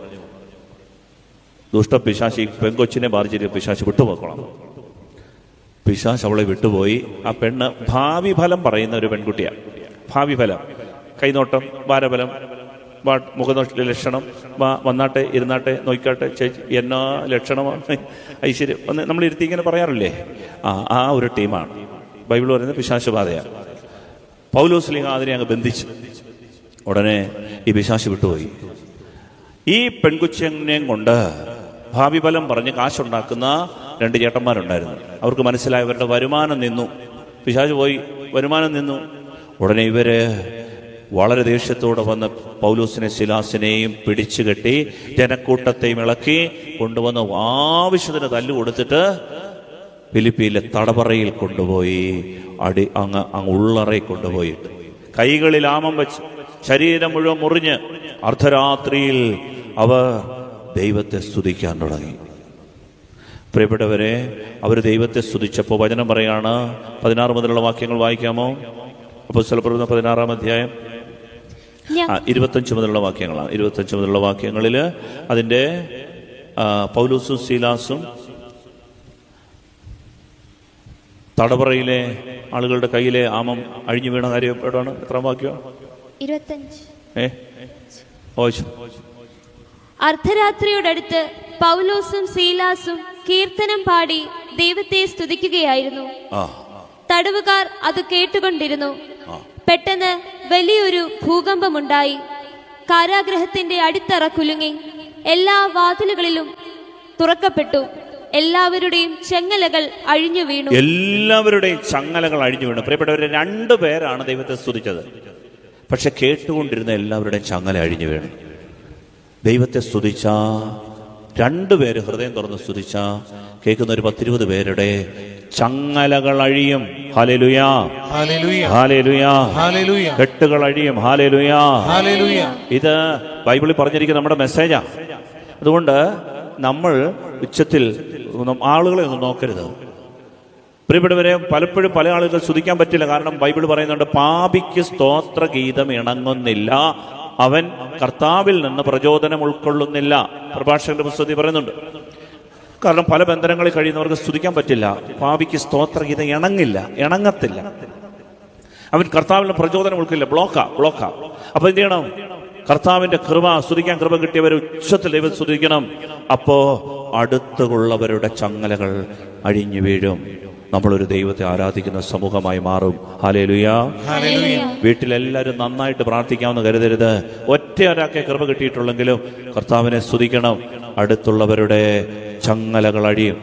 ദുഷ്ട പിശാശി പെങ്കൊച്ചിനെ ബാധിച്ചിട്ട് പിശാശ് വിട്ടുപോക്കണം പിശാശ് അവളെ വിട്ടുപോയി. ആ പെണ്ണ് ഭാവി ഫലം പറയുന്ന ഒരു പെൺകുട്ടിയാണ്. ഭാവി ഫലം കൈനോട്ടം ഭാരബലം മുഖനോട്ട ലക്ഷണം വന്നാട്ടെ ഇരുന്നാട്ടെ നോയിക്കാട്ടെ ചേച്ചി എന്നാ ലക്ഷണമാണ്? ഐശ്വര്യം ഒന്ന് നമ്മൾ ഇരുത്തി ഇങ്ങനെ പറയാറില്ലേ? ആ ആ ഒരു ടീമാണ്. ബൈബിൾ പറയുന്നത് പിശാശുബാധയാണ് പൗലോസ്ലിംഗ അതിനെ അങ്ങ് ബന്ധിച്ചു ഉടനെ ഈ പിശാശ് വിട്ടുപോയി. ഈ പെൺകുച്ചനെയും കൊണ്ട് ഭാവി ഫലം പറഞ്ഞ് കാശുണ്ടാക്കുന്ന രണ്ട് ചേട്ടന്മാരുണ്ടായിരുന്നു. അവർക്ക് മനസ്സിലായവരുടെ വരുമാനം നിന്നു. പിശാച് പോയി വരുമാനം നിന്നു. ഉടനെ ഇവർ വളരെ ദേഷ്യത്തോടെ വന്ന് പൗലൂസിനെ ശിലാസിനെയും പിടിച്ചു കെട്ടി ജനക്കൂട്ടത്തെയും ഇളക്കി കൊണ്ടുവന്ന് ആവശ്യത്തിന് തല്ലു കൊടുത്തിട്ട് ഫിലിപ്പിയിലെ തടവറയിൽ കൊണ്ടുപോയി. അടി അങ്ങ് അങ്ങ് ഉള്ളറയിൽ കൊണ്ടുപോയി. കൈകളിൽ ആമം വെച്ച് ശരീരം മുഴുവൻ മുറിഞ്ഞ് അർദ്ധരാത്രിയിൽ അവ ദൈവത്തെ സ്തുതിക്കാൻ തുടങ്ങി. പ്രിയപ്പെട്ടവരെ അവർ ദൈവത്തെ സ്തുതിച്ചപ്പോൾ വചനം പറയാണ്. പതിനാറ് മുതലുള്ള വാക്യങ്ങൾ വായിക്കാമോ? അപ്പോൾ സ്ഥലപ്പെടുന്ന പതിനാറാം അധ്യായം. ഇരുപത്തഞ്ച് മുതലുള്ള വാക്യങ്ങളാണ്. ഇരുപത്തഞ്ച് മുതലുള്ള വാക്യങ്ങളിൽ അതിന്റെ പൗലൂസും ശീലാസും തടവറയിലെ ആളുകളുടെ കയ്യിലെ ആമം അഴിഞ്ഞു വീണ കാര്യം എവിടെയാണ്? എത്ര വാക്യം? ഏ? അർദ്ധരാത്രിയോടടുത്ത് പൗലോസും സീലാസും കീർത്തനം പാടി ദൈവത്തെ സ്തുതിക്കുകയായിരുന്നു. തടവുകാർ അത് കേട്ടുകൊണ്ടിരുന്നു. പെട്ടെന്ന് വലിയൊരു ഭൂകമ്പമുണ്ടായി. കാരാഗ്രഹത്തിന്റെ അടിത്തറ കുലുങ്ങി. എല്ലാ വാതിലുകളിലും തുറക്കപ്പെട്ടു. എല്ലാവരുടെയും ചെങ്ങലകൾ അഴിഞ്ഞു വീണു. എല്ലാവരുടെയും ചങ്ങലകൾ അഴിഞ്ഞു വീണു. പ്രിയപ്പെട്ടവരെ രണ്ടു പേരാണ് ദൈവത്തെ സ്തുതിച്ചത്. പക്ഷെ കേട്ടുകൊണ്ടിരുന്ന എല്ലാവരുടെയും ചങ്ങല അഴിഞ്ഞു വീണു. ദൈവത്തെ സ്തുതിച്ച രണ്ടുപേര് ഹൃദയം തുറന്ന് സ്തുതിച്ച കേൾക്കുന്ന ഒരു പത്തിരുപത് പേരുടെ ചങ്ങലകൾ അഴിയും. ഹാലേലുയാ ഹാലേലുയാ കെട്ടുകൾ അഴിയും. ഹാലേലുയാ ഇത് ബൈബിളിൽ പറഞ്ഞിരിക്കുന്ന നമ്മുടെ മെസ്സേജാ. അതുകൊണ്ട് നമ്മൾ ഉച്ചത്തിൽ ആളുകളെ ഒന്നും നോക്കരുത്. പ്രിയപ്പെട്ടവരെ പലപ്പോഴും പല ആളുകൾ സ്തുതിക്കാൻ പറ്റില്ല. കാരണം ബൈബിൾ പറയുന്നുണ്ട് പാപിക്ക് സ്തോത്ര ഗീതം ഇണങ്ങുന്നില്ല. അവൻ കർത്താവിൽ നിന്ന് പ്രചോദനം ഉൾക്കൊള്ളുന്നില്ല. പ്രഭാഷകന്റെ പുസ്തകത്തിൽ പറയുന്നുണ്ട്. കാരണം പല ബന്ധനങ്ങളിൽ കഴിയുന്നവർക്ക് സ്തുതിക്കാൻ പറ്റില്ല. പാപിക്ക് സ്തോത്രഗീത ഇണങ്ങില്ല ഇണങ്ങത്തില്ല. അവൻ കർത്താവിന് പ്രചോദനം ഉൾക്കില്ല ബ്ലോക്കാ ബ്ലോക്കാ. അപ്പൊ എന്ത് ചെയ്യണം? കർത്താവിന്റെ കൃപ സ്തുതിക്കാൻ കൃപ കിട്ടിയവർ ഉച്ചത്തിൽ ദൈവം സ്തുതിക്കണം. അപ്പോ അടുത്തുള്ളവരുടെ ചങ്ങലകൾ അഴിഞ്ഞു വീഴും. നമ്മളൊരു ദൈവത്തെ ആരാധിക്കുന്ന സമൂഹമായി മാറും. ഹാലേലുയാ വീട്ടിലെല്ലാവരും നന്നായിട്ട് പ്രാർത്ഥിക്കാമെന്ന് കരുതരുത്. ഒറ്റ ഒരാൾക്കെ കൃപ കിട്ടിയിട്ടുള്ളെങ്കിലും കർത്താവിനെ സ്തുതിക്കണം. അടുത്തുള്ളവരുടെ ചങ്ങലകൾ അഴിയും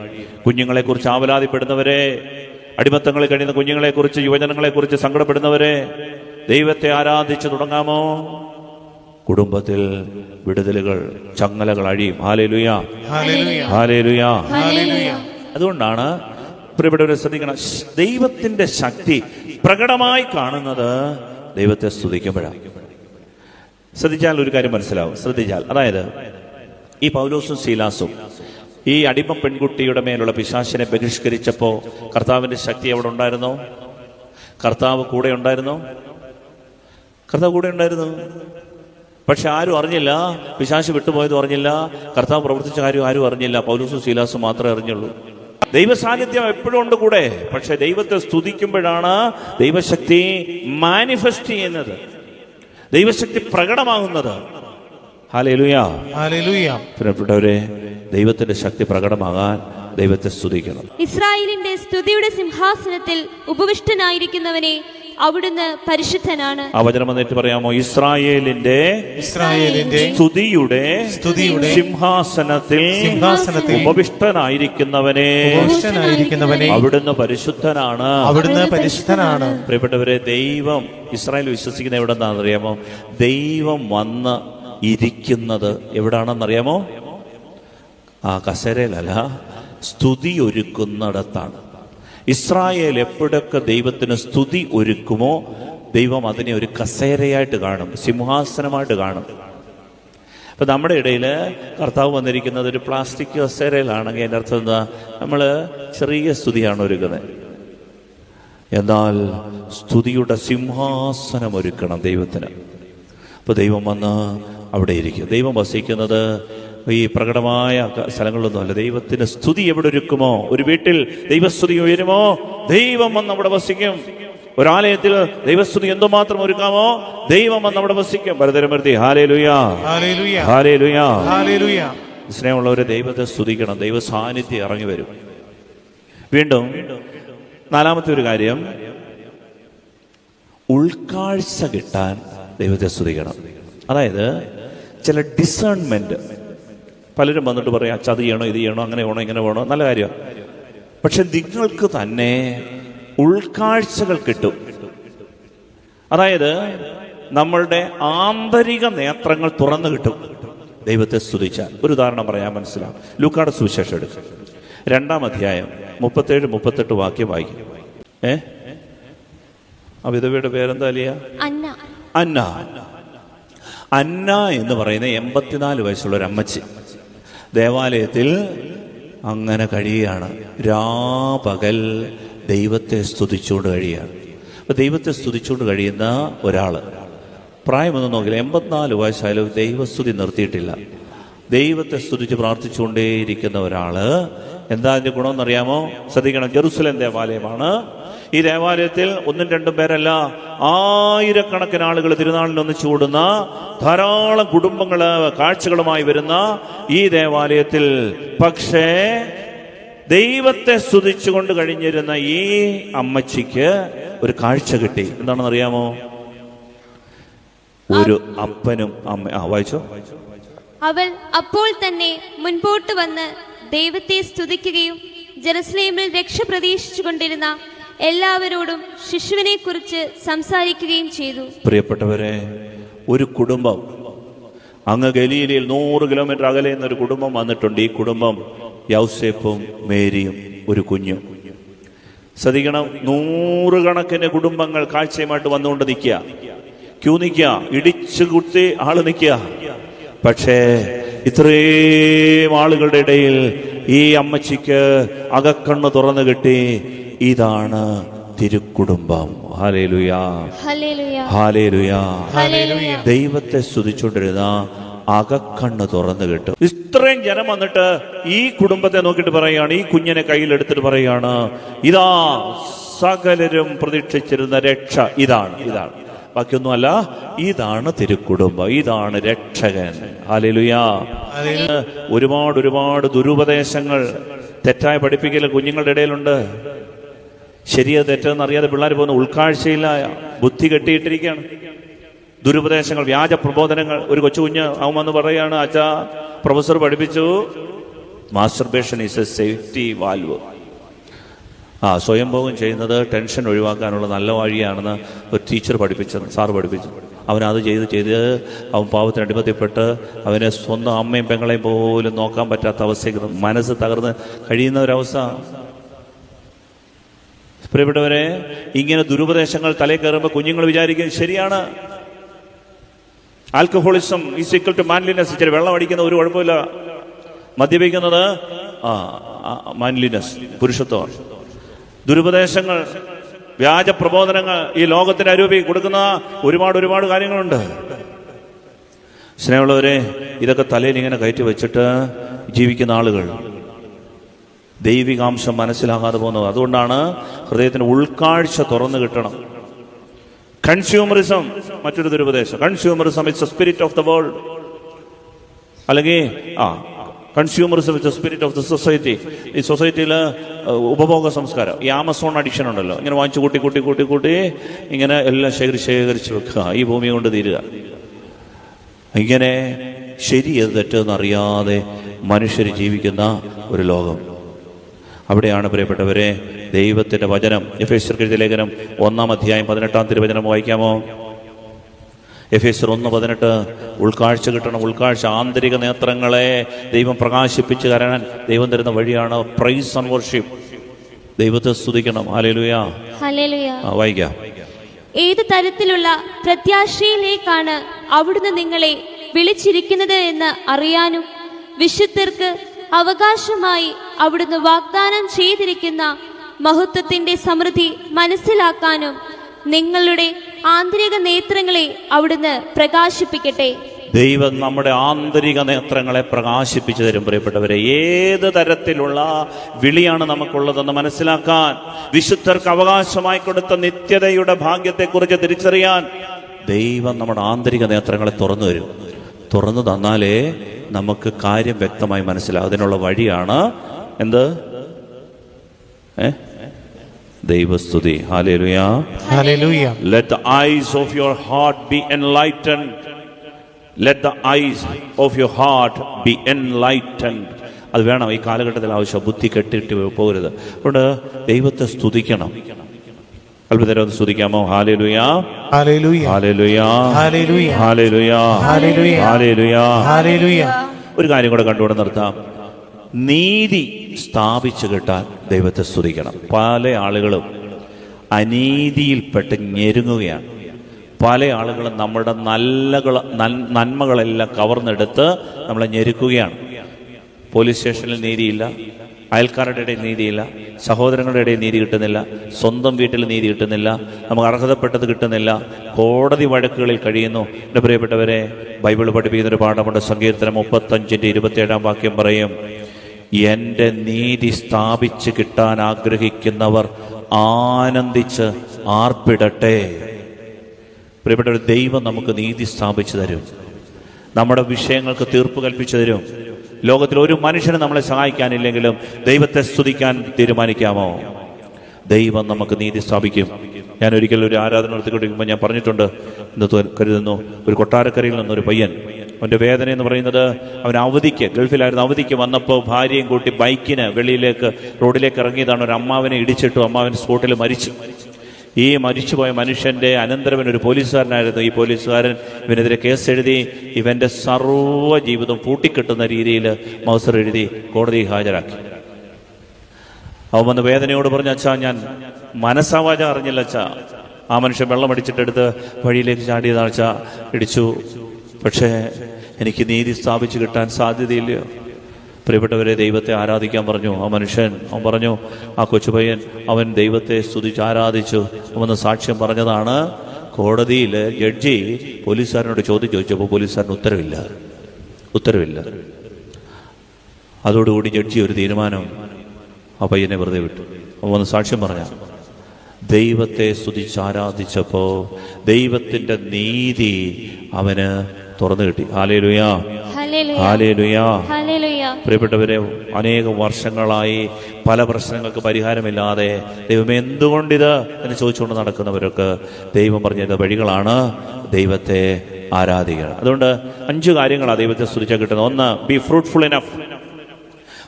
കുഞ്ഞുങ്ങളെക്കുറിച്ച് ആവലാതിപ്പെടുന്നവരെ അടിമത്തങ്ങളിൽ കഴിയുന്ന കുഞ്ഞുങ്ങളെക്കുറിച്ച് യുവജനങ്ങളെക്കുറിച്ച് സങ്കടപ്പെടുന്നവരെ ദൈവത്തെ ആരാധിച്ചു തുടങ്ങാമോ? കുടുംബത്തിൽ വിടുതലുകൾ ചങ്ങലകൾ അഴിയും ഹാലേലുയാ ഹാലേലുയാ അതുകൊണ്ടാണ് പ്രിയപ്പെട്ടവരെ ശ്രദ്ധിക്കണം. ദൈവത്തിന്റെ ശക്തി പ്രകടമായി കാണുന്നത് ദൈവത്തെ സ്തുതിക്കുമ്പോഴാണ്. ശ്രദ്ധിച്ചാൽ ഒരു കാര്യം മനസ്സിലാവും. ശ്രദ്ധിച്ചാൽ അതായത് ഈ പൗലോസും ശീലാസും ഈ അടിമ പെൺകുട്ടിയുടെ മേലുള്ള പിശാശിനെ ബഹിഷ്കരിച്ചപ്പോ കർത്താവിന്റെ ശക്തി അവിടെ ഉണ്ടായിരുന്നോ? കർത്താവ് കൂടെ ഉണ്ടായിരുന്നോ? കർത്താവ് കൂടെ ഉണ്ടായിരുന്നു. പക്ഷെ ആരും അറിഞ്ഞില്ല. പിശാശ് വിട്ടുപോയത് അറിഞ്ഞില്ല. കർത്താവ് പ്രവർത്തിച്ച കാര്യം ആരും അറിഞ്ഞില്ല. പൗലൂസും ശീലാസും മാത്രമേ അറിഞ്ഞുള്ളൂ. ദൈവ സാന്നിധ്യം എപ്പോഴും ഉണ്ട് കൂടെ. പക്ഷെ ദൈവത്തെ സ്തുതിക്കുമ്പോഴാണ് ദൈവശക്തി മാനിഫെസ്റ്റ് ചെയ്യുന്നത്. ദൈവശക്തി പ്രകടമാകുന്നത്. പ്രിയപ്പെട്ടവരെ ദൈവത്തിന്റെ ശക്തി പ്രകടമാകാൻ ദൈവത്തെ സ്തുതിക്കണം. ഇസ്രായേലിന്റെ സ്തുതിയുടെ സിംഹാസനത്തിൽ ഉപവിഷ്ടനായിരിക്കുന്നവനെ അവിടുന്ന് പരിശുദ്ധനാണ്. ആ വചനം വന്നിട്ട് പറയാമോ? ഇസ്രായേലിന്റെ ഇസ്രായേലിന്റെ സ്തുതിയുടെ സ്തുതിയുടെ സിംഹാസനത്തിൽ സിംഹാസനത്തിൽ ഉപവിഷ്ടനായിരിക്കുന്നവനെ. ഉപവിഷ്ടനായിരിക്കുന്നവനെ അവിടുന്ന് പരിശുദ്ധനാണ്. അവിടുന്ന് പരിശുദ്ധനാണ്. പ്രിയപ്പെട്ടവരെ ദൈവം ഇസ്രായേൽ വിശ്വസിക്കുന്ന എവിടെന്നാണെന്ന് അറിയാമോ? ദൈവം വന്ന് ഇരിക്കുന്നത് എവിടാണെന്നറിയാമോ? ആ കസേരയിലല്ല. സ്തുതി ഒരുക്കുന്നിടത്താണ് ഇസ്രായേൽ എപ്പോഴൊക്കെ ദൈവത്തിന് സ്തുതി ഒരുക്കുമോ ദൈവം അതിനെ ഒരു കസേരയായിട്ട് കാണും സിംഹാസനമായിട്ട് കാണും. അപ്പൊ നമ്മുടെ ഇടയിൽ കർത്താവ് വന്നിരിക്കുന്നത് ഒരു പ്ലാസ്റ്റിക് കസേരയിലാണെങ്കിൽ അതിന്റെ അർത്ഥം എന്താ? നമ്മൾ ചെറിയ സ്തുതിയാണ് ഒരുക്കുന്നത്. എന്നാൽ സ്തുതിയുടെ സിംഹാസനം ഒരുക്കണം ദൈവത്തിന്. അപ്പോൾ ദൈവം വന്ന് അവിടെ ഇരിക്കും. ദൈവം വസിക്കുന്നത് ഈ പ്രകടമായ സ്ഥലങ്ങളിലൊന്നും അല്ല. ദൈവത്തിന് സ്തുതി എവിടെ ഒരുക്കുമോ? ഒരു വീട്ടിൽ ദൈവസ്തുതി ഉയരുമോ? ദൈവം വന്ന് അവിടെ വസിക്കും. ഒരാലയത്തിൽ ദൈവസ്തുതി എന്തുമാത്രം ഒരുക്കാമോ? ദൈവം വന്ന് അവിടെ വസിക്കും. ഭരതരമൃതി ഹാലേ ലുയാ ഹാലേ ലുയാ സ്നേഹമുള്ളവരെ ദൈവത്തെ സ്തുതിക്കണം. ദൈവ സാന്നിധ്യം ഇറങ്ങി വരും. വീണ്ടും നാലാമത്തെ ഒരു കാര്യം. ഉൾക്കാഴ്ച കിട്ടാൻ ദൈവത്തെ സ്തുതിക്കണം. അതായത് ചില ഡിസേൺമെന്റ് പലരും വന്നിട്ട് പറയും അച്ഛാ അത് ചെയ്യണോ ഇത് ചെയ്യണോ അങ്ങനെ വേണോ ഇങ്ങനെ വേണോ? നല്ല കാര്യമാണ് പക്ഷെ നിങ്ങൾക്ക് തന്നെ ഉൾക്കാഴ്ചകൾ കിട്ടും. അതായത് നമ്മളുടെ ആന്തരിക നേത്രങ്ങൾ തുറന്നു കിട്ടും. ദൈവത്തെ സ്തുതിച്ചാൽ. ഒരു ഉദാഹരണം പറയാൻ മനസ്സിലാവും ലൂക്കാട് സുവിശേഷം എടുക്കും. രണ്ടാം അധ്യായം മുപ്പത്തേഴ് മുപ്പത്തെട്ട് വാക്യം വായിക്കും. ഏ? ആ വിധവയുടെ പേരെന്താ അലിയ? അന്ന. അന്ന. അന്ന എന്ന് പറയുന്ന എൺപത്തിനാല് വയസ്സുള്ള ഒരു അമ്മച്ചി. ദേവാലയത്തിൽ അങ്ങനെ കഴിയുകയാണ്. രാപകൽ ദൈവത്തെ സ്തുതിച്ചുകൊണ്ട് കഴിയുകയാണ്. അപ്പൊ ദൈവത്തെ സ്തുതിച്ചുകൊണ്ട് കഴിയുന്ന ഒരാൾ പ്രായമൊന്നും നോക്കില്ല. എൺപത്തിനാല് വയസ്സായാലും ദൈവസ്തുതി നിർത്തിയിട്ടില്ല. ദൈവത്തെ സ്തുതിച്ച് പ്രാർത്ഥിച്ചുകൊണ്ടേയിരിക്കുന്ന ഒരാൾ എന്താ അതിന്റെ ഗുണമെന്നറിയാമോ? ശ്രദ്ധിക്കണം. ജെറുസലേം ദേവാലയമാണ്. ഈ ദേവാലയത്തിൽ ഒന്നും രണ്ടും പേരല്ല ആയിരക്കണക്കിന് ആളുകൾ തിരുനാളിൽ ഒന്ന് ചൂടുന്ന ധാരാളം കുടുംബങ്ങൾ കാഴ്ചകളുമായി വരുന്ന ഈ ദേവാലയത്തിൽ. പക്ഷേ ദൈവത്തെ സ്തുതിച്ചുകൊണ്ട് കഴിഞ്ഞിരുന്ന ഈ അമ്മച്ചിക്ക് ഒരു കാഴ്ച കിട്ടി. എന്താണെന്ന് അറിയാമോ ഒരു അപ്പനും അമ്മ ആ വായിച്ചോ? അവൾ അപ്പോൾ തന്നെ മുൻപോട്ട് വന്ന് ദൈവത്തെ സ്തുതിക്കുകയും ജെറുസലേമിൽ രക്ഷ പ്രതീക്ഷിച്ചുകൊണ്ടിരുന്ന എല്ലാവരോടും ശിശുവിനെ കുറിച്ച് സംസാരിക്കുകയും ചെയ്തു. പ്രിയപ്പെട്ടവരെ ഒരു കുടുംബം അങ്ങ് ഗലീലയിൽ നൂറ് കിലോമീറ്റർ അകലെ ഒരു കുടുംബം വന്നിട്ടുണ്ട്. ഈ കുടുംബം യൗസേപ്പും മേരിയും ഒരു കുഞ്ഞും. ശ്രദ്ധിക്കണം നൂറുകണക്കിന് കുടുംബങ്ങൾ കാഴ്ചയുമായിട്ട് വന്നുകൊണ്ട് നിൽക്കുക. ക്യൂ നിൽക്കുക ഇടിച്ചു കുത്തി ആൾ നിൽക്കുക. പക്ഷേ ഇത്രയും ആളുകളുടെ ഇടയിൽ ഈ അമ്മച്ചിക്ക് അകക്കണ്ണ് തുറന്നു കിട്ടി ഇതാണ് തിരുക്കുടുംബം. ദൈവത്തെ സ്തുതിച്ചുകൊണ്ടിരുന്ന അകക്കണ്ണ് തുറന്നു കിട്ടും. ഇത്രയും ജനം വന്നിട്ട് ഈ കുടുംബത്തെ നോക്കിയിട്ട് പറയുകയാണ് ഈ കുഞ്ഞിനെ കയ്യിലെടുത്തിട്ട് പറയുകയാണ് ഇതാ സകലരും പ്രതീക്ഷിച്ചിരുന്ന രക്ഷ ഇതാണ്. ഇതാണ്. ബാക്കിയൊന്നുമല്ല ഇതാണ് തിരുക്കുടുംബം ഇതാണ് രക്ഷകൻ. ഹാലലുയാ ഒരുപാട് ഒരുപാട് ദുരുപദേശങ്ങൾ തെറ്റായ പഠിപ്പിക്കൽ കുഞ്ഞുങ്ങളുടെ ഇടയിലുണ്ട്. ശരിയോ തെറ്റെന്ന് അറിയാതെ പിള്ളേർ പോകുന്ന ഉൾക്കാഴ്ചയില്ല ബുദ്ധി കെട്ടിയിട്ടിരിക്കുകയാണ്. ദുരുപദേശങ്ങൾ വ്യാജ പ്രബോധനങ്ങൾ. ഒരു കൊച്ചു കുഞ്ഞ് അവൻ പറയാണ് അച്ഛാ പ്രൊഫസർ പഠിപ്പിച്ചു. Masturbation is a safety valve ആ സ്വയംഭോഗം ചെയ്യുന്നത് ടെൻഷൻ ഒഴിവാക്കാനുള്ള നല്ല വഴിയാണെന്ന് ഒരു ടീച്ചർ പഠിപ്പിച്ചത് സാറ് പഠിപ്പിച്ചു. അവൻ അത് ചെയ്ത് ചെയ്ത് അവൻ പാവത്തിന് അടിമത്തിപ്പെട്ട് അവനെ സ്വന്തം അമ്മയും പെങ്ങളെയും പോലും നോക്കാൻ പറ്റാത്ത അവസ്ഥയ്ക്ക് മനസ്സ് തകർന്ന് കഴിയുന്ന ഒരവസ്ഥ പ്രിയപ്പെട്ടവരെ ഇങ്ങനെ ദുരുപദേശങ്ങൾ തലേ കയറുമ്പോൾ കുഞ്ഞുങ്ങൾ വിചാരിക്കും ശരിയാണ്. Alcoholism is equal to manliness ഇച്ചിരി വെള്ളം അടിക്കുന്ന ഒരു കുഴപ്പമില്ല. മദ്യപിക്കുന്നത് ആ മാൻലിനസ് പുരുഷത്വം ദുരുപദേശങ്ങൾ വ്യാജ പ്രബോധനങ്ങൾ ഈ ലോകത്തിന് അരൂപി കൊടുക്കുന്ന ഒരുപാട് ഒരുപാട് കാര്യങ്ങളുണ്ട്. സ്നേഹമുള്ളവരെ ഇതൊക്കെ തലയിൽ ഇങ്ങനെ കയറ്റി വെച്ചിട്ട് ജീവിക്കുന്ന ആളുകൾ ദൈവികാംശം മനസ്സിലാകാതെ പോകുന്നത്. അതുകൊണ്ടാണ് ഹൃദയത്തിന് ഉൾക്കാഴ്ച തുറന്നു കിട്ടണം. കൺസ്യൂമറിസം മറ്റൊരു ദുരുപദേശം. Consumerism it's spirit of the world അല്ലെങ്കിൽ ആ consumerism it's spirit of the society ഈ സൊസൈറ്റിയിൽ ഉപഭോഗ സംസ്കാരം. ഈ ആമസോൺ അഡിക്ഷൻ ഉണ്ടല്ലോ. ഇങ്ങനെ വാങ്ങിച്ചു കൂട്ടി കൂട്ടി കൂട്ടി കൂട്ടി ഇങ്ങനെ എല്ലാം ശേഖരിച്ച് ശേഖരിച്ച് വെക്കുക. ഈ ഭൂമി കൊണ്ട് തീരുക. ഇങ്ങനെ ശരി ഏത് തെറ്റെന്നറിയാതെ മനുഷ്യർ ജീവിക്കുന്ന ഒരു ലോകം. അവിടെയാണ് പ്രിയപ്പെട്ടവരെ ദൈവത്തിന്റെ വചനം. എഫ് എസ് ലേഖനം ഒന്നാം അധ്യായം പതിനെട്ടാം തിരുവചനം വായിക്കാമോ? എഫ് എസ് ഒന്ന് പതിനെട്ട് ഉൾക്കാഴ്ച കിട്ടണം ഉൾക്കാഴ്ച ആന്തരിക നേത്രങ്ങളെ ദൈവം പ്രകാശിപ്പിച്ച് തരാൻ ദൈവം തരുന്ന വഴിയാണ് പ്രൈസ് ആൻഡ് വർഷിപ്പ് ദൈവത്തെ സ്തുതിക്കണം. ആലേലുയാ വായിക്കാം. ഏത് തരത്തിലുള്ള പ്രത്യാശയിലേക്കാണ് അവിടുന്ന് നിങ്ങളെ വിളിച്ചിരിക്കുന്നത് എന്ന് അറിയാനും വിശുദ്ധർക്ക് അവകാശമായി അവിടുന്ന് വാഗ്ദാനം ചെയ്തിരിക്കുന്ന മഹത്വത്തിന്റെ സമൃദ്ധി മനസ്സിലാക്കാനും നിങ്ങളുടെ ആന്തരിക നേത്രങ്ങളെ അവിടുന്ന് പ്രകാശിപ്പിക്കട്ടെ. ദൈവം നമ്മുടെ ആന്തരിക നേത്രങ്ങളെ പ്രകാശിപ്പിച്ചു തരും പ്രിയപ്പെട്ടവരെ. ഏത് തരത്തിലുള്ള വിളിയാണ് നമുക്കുള്ളതെന്ന് മനസ്സിലാക്കാൻ വിശുദ്ധർക്ക് അവകാശമായി കൊടുത്ത നിത്യതയുടെ ഭാഗ്യത്തെക്കുറിച്ച് തിരിച്ചറിയാൻ ദൈവം നമ്മുടെ ആന്തരിക നേത്രങ്ങളെ തുറന്നു തരും. തുറന്നു തന്നാലേ നമുക്ക് കാര്യം വ്യക്തമായി മനസ്സിലാകും അതിനുള്ള വഴിയാണ് എന്ത്? ഏ? ദൈവസ്തുതി. Let the eyes of your heart be enlightened. Let the eyes of your heart be enlightened. അത് വേണം. ഈ കാലഘട്ടത്തിൽ ആവശ്യം. ബുദ്ധി കെട്ടിട്ട് പോകരുത്. അതുകൊണ്ട് ദൈവത്തെ സ്തുതിക്കണം. Hallelujah. Hallelujah. Hallelujah. Hallelujah hallelujah. ഒരു കാര്യം കൂടെ കണ്ടുകൊണ്ട് നിർത്താം. നീതി സ്ഥാപിച്ചു കിട്ടാൻ ദൈവത്തെ സ്തുതിക്കണം. പല ആളുകളും അനീതിയിൽപ്പെട്ട് ഞെരുങ്ങുകയാണ്. പല ആളുകളും നമ്മുടെ നല്ല നന്മകളെല്ലാം കവർന്നെടുത്ത് നമ്മളെ ഞെരുക്കുകയാണ്. പോലീസ് സ്റ്റേഷനിൽ നീതിയില്ല. അയൽക്കാരുടെ ഇടയിൽ നീതിയില്ല. സഹോദരങ്ങളുടെ ഇടയിൽ നീതി കിട്ടുന്നില്ല. സ്വന്തം വീട്ടിൽ നീതി കിട്ടുന്നില്ല. നമുക്ക് അർഹതപ്പെട്ടത് കിട്ടുന്നില്ല. കോടതി വഴക്കുകളിൽ കഴിയുന്നു. എന്റെ പ്രിയപ്പെട്ടവരെ ബൈബിൾ പഠിപ്പിക്കുന്ന ഒരു പാഠമുണ്ട്. സങ്കീർത്തനം മുപ്പത്തഞ്ചിന്റെ ഇരുപത്തിയേഴാം വാക്യം പറയും എന്റെ നീതി സ്ഥാപിച്ച് കിട്ടാൻ ആഗ്രഹിക്കുന്നവർ ആനന്ദിച്ച് ആർപ്പിടട്ടെ. പ്രിയപ്പെട്ട ദൈവം നമുക്ക് നീതി സ്ഥാപിച്ചു തരും. നമ്മുടെ വിഷയങ്ങൾക്ക് തീർപ്പ് കൽപ്പിച്ചു തരും. ലോകത്തിൽ ഒരു മനുഷ്യനും നമ്മളെ സഹായിക്കാനില്ലെങ്കിലും ദൈവത്തെ സ്തുതിക്കാൻ തീരുമാനിക്കാമോ? ദൈവം നമുക്ക് നീതി സ്ഥാപിക്കും. ഞാൻ ഒരിക്കലും ഒരു ആരാധന നടത്തിക്കൊണ്ടിരിക്കുമ്പോൾ ഞാൻ പറഞ്ഞിട്ടുണ്ട്. എന്ന് കരുതുന്നു ഒരു കൊട്ടാരക്കരയിൽ നിന്നൊരു പയ്യൻ അവന്റെ വേദന എന്ന് പറയുന്നത് അവൻ അവധിക്ക് ഗൾഫിലായിരുന്നു അവധിക്ക് വന്നപ്പോൾ ഭാര്യയും കൂട്ടി ബൈക്കിന് വെളിയിലേക്ക് റോഡിലേക്ക് ഇറങ്ങിയതാണ്. ഒരു അമ്മാവനെ ഇടിച്ചിട്ടു അമ്മാവൻ സ്പോട്ടിൽ മരിച്ചു. ഈ മരിച്ചുപോയ മനുഷ്യന്റെ അനന്തരവൻ ഒരു പോലീസുകാരനായിരുന്നു. ഈ പോലീസുകാരൻ ഇവനെതിരെ കേസ് എഴുതി ഇവന്റെ സർവ ജീവിതം പൂട്ടിക്കെട്ടുന്ന രീതിയിൽ മൗസർ എഴുതി കോടതി ഹാജരാക്കി. അവൻ വന്ന് വേദനയോട് പറഞ്ഞ അച്ഛാ ഞാൻ മനസ്സാവാച അറിഞ്ഞില്ല അച്ഛാ. ആ മനുഷ്യൻ വെള്ളം അടിച്ചിട്ടെടുത്ത് വഴിയിലേക്ക് ചാടിയതാണ് അച്ഛാ. ഇടിച്ചു. പക്ഷേ എനിക്ക് നീതി സ്ഥാപിച്ചു കിട്ടാൻ സാധ്യതയില്ലയോ പ്രിയപ്പെട്ടവരെ ദൈവത്തെ ആരാധിക്കാൻ പറഞ്ഞു. ആ മനുഷ്യൻ അവൻ പറഞ്ഞു ആ കൊച്ചുപയ്യൻ അവൻ ദൈവത്തെ സ്തുതിച്ച് ആരാധിച്ചു. അവന്ന് സാക്ഷ്യം പറഞ്ഞതാണ് കോടതിയിൽ ജഡ്ജി പോലീസുകാരനോട് ചോദ്യം ചോദിച്ചപ്പോൾ പോലീസുകാരന് ഉത്തരവില്ല. ഉത്തരവില്ല. അതോടുകൂടി ജഡ്ജി ഒരു തീരുമാനം ആ പയ്യനെ വെറുതെ വിട്ടു. അവൻ വന്ന് സാക്ഷ്യം പറഞ്ഞ ദൈവത്തെ സ്തുതിച്ച് ആരാധിച്ചപ്പോൾ ദൈവത്തിന്റെ നീതി അവന് തുറന്നു കിട്ടി. ഹാലേലുയാ ഹാലേലുയാ പ്രിയപ്പെട്ടവരെ അനേകം വർഷങ്ങളായി പല പ്രശ്നങ്ങൾക്ക് പരിഹാരമില്ലാതെ ദൈവം എന്തുകൊണ്ടിത് എന്ന് ചോദിച്ചുകൊണ്ട് നടക്കുന്നവരൊക്കെ ദൈവം പറഞ്ഞ വഴികളാണ് ദൈവത്തെ ആരാധിക്കണം അതുകൊണ്ട് അഞ്ച് കാര്യങ്ങളാണ് ദൈവത്തെ സ്തുതിച്ചാൽ കിട്ടുന്നത്. ഒന്ന് ബി ഫ്രൂട്ട്ഫുൾ ഇനഫ്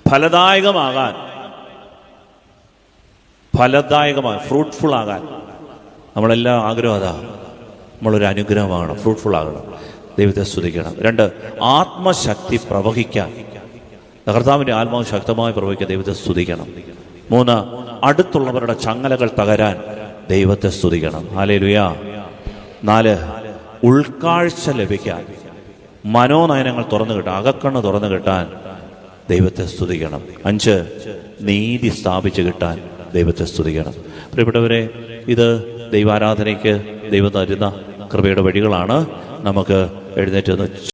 ഫലദായകമാകാൻ. ഫലദായകമാകാൻ ഫ്രൂട്ട്ഫുൾ ആകാൻ. നമ്മളെല്ലാം ആഗ്രഹം അതാ. നമ്മളൊരു അനുഗ്രഹമാകണം ഫ്രൂട്ട്ഫുൾ ആകണം. ദൈവത്തെ സ്തുതിക്കണം. രണ്ട് ആത്മശക്തി പ്രവഹിക്കാൻ. കർത്താവിന്റെ ആത്മാവ് ശക്തമായി പ്രവഹിക്കാൻ ദൈവത്തെ സ്തുതിക്കണം. മൂന്ന് അടുത്തുള്ളവരുടെ ചങ്ങലകൾ തകരാൻ ദൈവത്തെ സ്തുതിക്കണം. ഹാലേ ലുയാ നാല് ഉൾക്കാഴ്ച ലഭിക്കാൻ. മനോനയനങ്ങൾ തുറന്നു കിട്ടാൻ അകക്കണ്ണ് തുറന്നു കിട്ടാൻ ദൈവത്തെ സ്തുതിക്കണം. അഞ്ച് നീതി സ്ഥാപിച്ചു കിട്ടാൻ ദൈവത്തെ സ്തുതിക്കണം. പ്രിയപ്പെട്ടവരെ ഇത് ദൈവാരാധനയ്ക്ക് ദൈവം തരുന്ന കൃപയുടെ വഴികളാണ്. നമുക്ക് എഴുന്നേറ്റ്